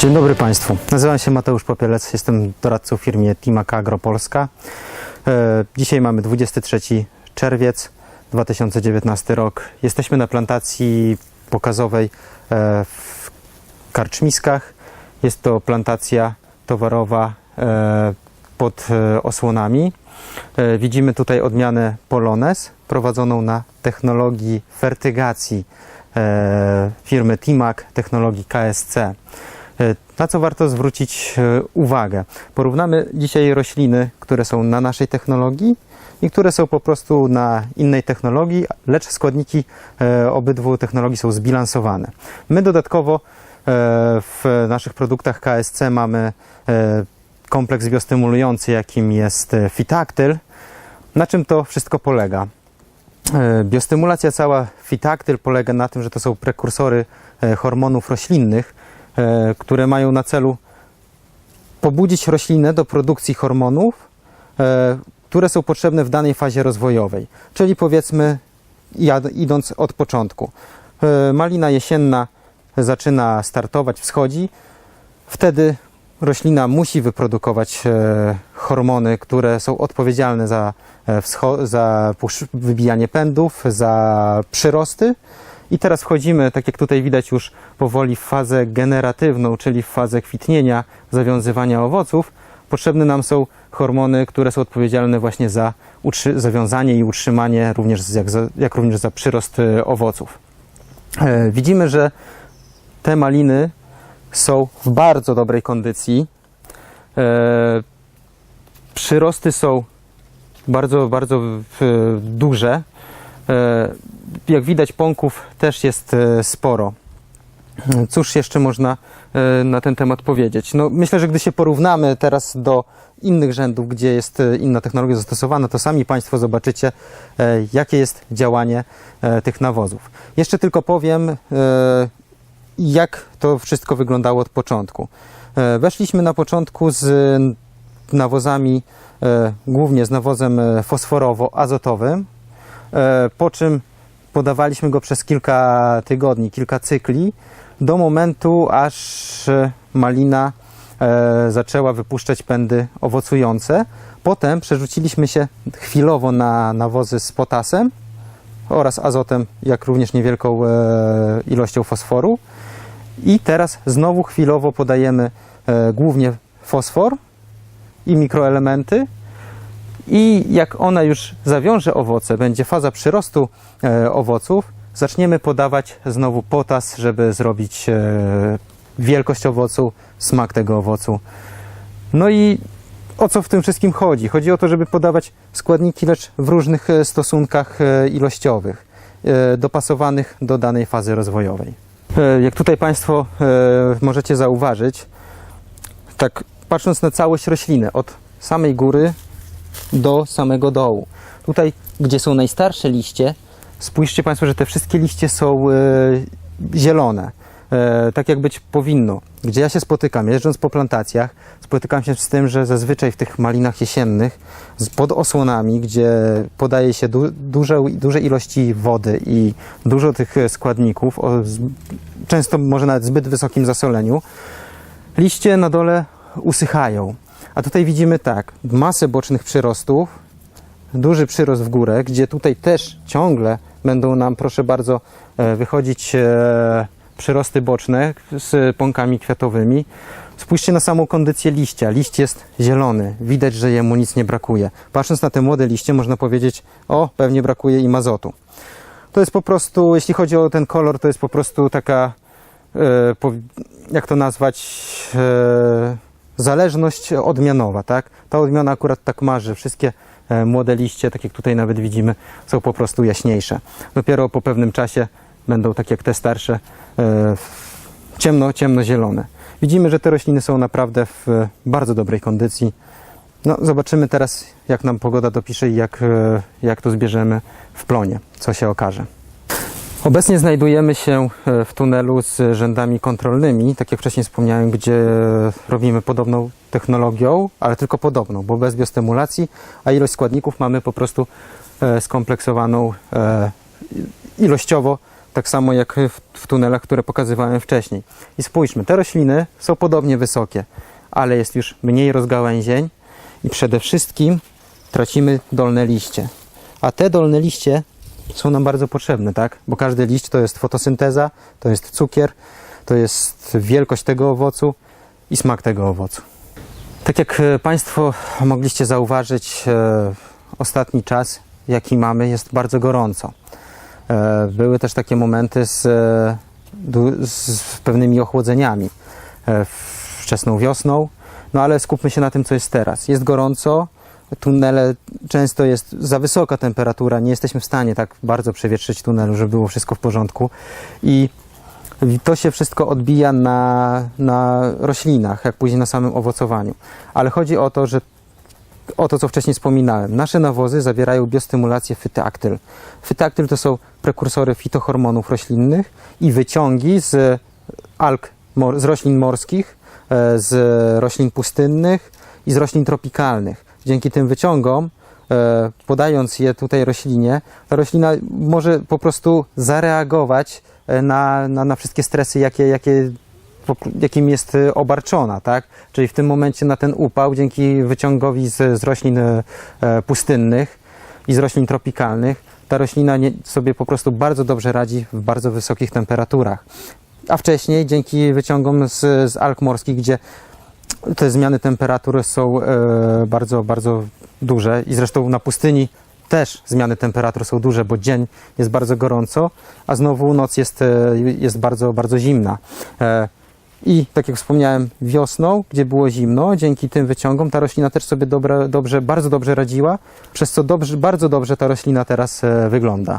Dzień dobry Państwu. Nazywam się Mateusz Popielec, jestem doradcą w firmie Timak Agro Polska. E, Dzisiaj mamy 23 czerwiec 2019 rok. Jesteśmy na plantacji pokazowej e, w Karczmiskach. Jest to plantacja towarowa e, pod osłonami. Widzimy tutaj odmianę Polones prowadzoną na technologii fertygacji firmy Timak, technologii KSC. E, Na co warto zwrócić e, uwagę? Porównamy dzisiaj rośliny, które są na naszej technologii i które są po prostu na innej technologii, lecz składniki e, obydwu technologii są zbilansowane. My dodatkowo w naszych produktach KSC mamy kompleks biostymulujący, jakim jest Fitactyl. Na czym to wszystko polega? Biostymulacja cała Fitactyl polega na tym, że to są prekursory hormonów roślinnych, które mają na celu pobudzić roślinę do produkcji hormonów, e, które są potrzebne w danej fazie rozwojowej. Czyli powiedzmy, idąc od początku. E, Malina jesienna zaczyna startować, wschodzi. Wtedy roślina musi wyprodukować e, hormony, które są odpowiedzialne za, e, za wybijanie pędów, za przyrosty. I teraz wchodzimy, tak jak tutaj widać, już powoli w fazę generatywną, czyli w fazę kwitnienia, zawiązywania owoców. Potrzebne nam są hormony, które są odpowiedzialne właśnie za zawiązanie i utrzymanie, również jak, za, jak również za przyrost e, owoców. E, Widzimy, że te maliny są w bardzo dobrej kondycji. E, przyrosty są bardzo, bardzo duże. E, jak widać, pąków też jest e, sporo. Cóż jeszcze można e, na ten temat powiedzieć? No, myślę, że gdy się porównamy teraz do innych rzędów, gdzie jest e, inna technologia zastosowana, to sami Państwo zobaczycie, jakie jest działanie tych nawozów. Jeszcze tylko powiem, jak to wszystko wyglądało od początku. Weszliśmy na początku z nawozami, głównie z nawozem fosforowo-azotowym, po czym podawaliśmy go przez kilka tygodni, kilka cykli, do momentu, aż e, malina e, zaczęła wypuszczać pędy owocujące. Potem przerzuciliśmy się chwilowo na nawozy z potasem oraz azotem, jak również niewielką e, ilością fosforu. I teraz znowu chwilowo podajemy głównie fosfor i mikroelementy. I jak ona już zawiąże owoce, będzie faza przyrostu e, owoców, zaczniemy podawać znowu potas, żeby zrobić e, wielkość owocu, smak tego owocu. No i o co w tym wszystkim chodzi? Chodzi o to, żeby podawać składniki, lecz w różnych e, stosunkach ilościowych, dopasowanych do danej fazy rozwojowej. Jak tutaj Państwo możecie zauważyć, tak patrząc na całość rośliny, od samej góry do samego dołu. Tutaj, gdzie są najstarsze liście, spójrzcie Państwo, że te wszystkie liście są e, zielone, e, tak jak być powinno. Gdzie ja się spotykam, jeżdżąc po plantacjach, spotykam się z tym, że zazwyczaj w tych malinach jesiennych, pod osłonami, gdzie podaje się du, duże, duże ilości wody i dużo tych e, składników, o, często może nawet zbyt wysokim zasoleniu, liście na dole usychają. A tutaj widzimy tak, masę bocznych przyrostów, duży przyrost w górę, gdzie tutaj też ciągle będą nam, proszę bardzo, e, wychodzić e, przyrosty boczne z pąkami kwiatowymi. Spójrzcie na samą kondycję liścia. Liść jest zielony, widać, że jemu nic nie brakuje. Patrząc na te młode liście, można powiedzieć, o, pewnie brakuje im azotu. To jest po prostu, jeśli chodzi o ten kolor, to jest po prostu taka, e, jak to nazwać, zależność odmianowa, tak? Ta odmiana akurat tak marzy. Wszystkie e, młode liście, tak jak tutaj nawet widzimy, są po prostu jaśniejsze. Dopiero po pewnym czasie będą, tak jak te starsze, e, ciemno, ciemnozielone. Widzimy, że te rośliny są naprawdę w e, bardzo dobrej kondycji. No, zobaczymy teraz, jak nam pogoda dopisze i jak, jak to zbierzemy w plonie, co się okaże. Obecnie znajdujemy się e, w tunelu z rzędami kontrolnymi, tak jak wcześniej wspomniałem, gdzie robimy podobną technologią, ale tylko podobną, bo bez biostymulacji, a ilość składników mamy po prostu e, skompleksowaną e, ilościowo tak samo jak w, tunelach, które pokazywałem wcześniej. I spójrzmy, te rośliny są podobnie wysokie, ale jest już mniej rozgałęzień i przede wszystkim tracimy dolne liście. A te dolne liście są nam bardzo potrzebne, tak? Bo każdy liść to jest fotosynteza, to jest cukier, to jest wielkość tego owocu i smak tego owocu. Tak jak e, Państwo mogliście zauważyć, e, ostatni czas, jaki mamy, jest bardzo gorąco. E, Były też takie momenty z, z pewnymi ochłodzeniami wczesną wiosną, no ale skupmy się na tym, co jest teraz. Jest gorąco, tunele często jest za wysoka temperatura, nie jesteśmy w stanie tak bardzo przewietrzyć tunelu, żeby było wszystko w porządku i to się wszystko odbija na, na roślinach, jak później na samym owocowaniu. Ale chodzi o to, że o to, co wcześniej wspominałem. Nasze nawozy zawierają biostymulację fyteaktyl. Fyteaktyl to są prekursory fitohormonów roślinnych i wyciągi z alg, z roślin morskich, e, z roślin pustynnych i z roślin tropikalnych. Dzięki tym wyciągom, e, podając je tutaj roślinie, ta roślina może po prostu zareagować e, na, na, na wszystkie stresy, jakie, jakie jakim jest e, obarczona, tak? Czyli w tym momencie na ten upał, dzięki wyciągowi z, z roślin pustynnych i z roślin tropikalnych, ta roślina nie, sobie po prostu bardzo dobrze radzi w bardzo wysokich temperaturach. A wcześniej, dzięki wyciągom z, z alg morskich, gdzie te zmiany temperatur są e, bardzo, bardzo duże i zresztą na pustyni też zmiany temperatur są duże, bo dzień jest bardzo gorąco, a znowu noc jest, e, jest bardzo, bardzo zimna. E, I tak jak wspomniałem, wiosną, gdzie było zimno, dzięki tym wyciągom ta roślina też sobie dobre, dobrze, bardzo dobrze radziła, przez co dobrze, bardzo dobrze ta roślina teraz wygląda.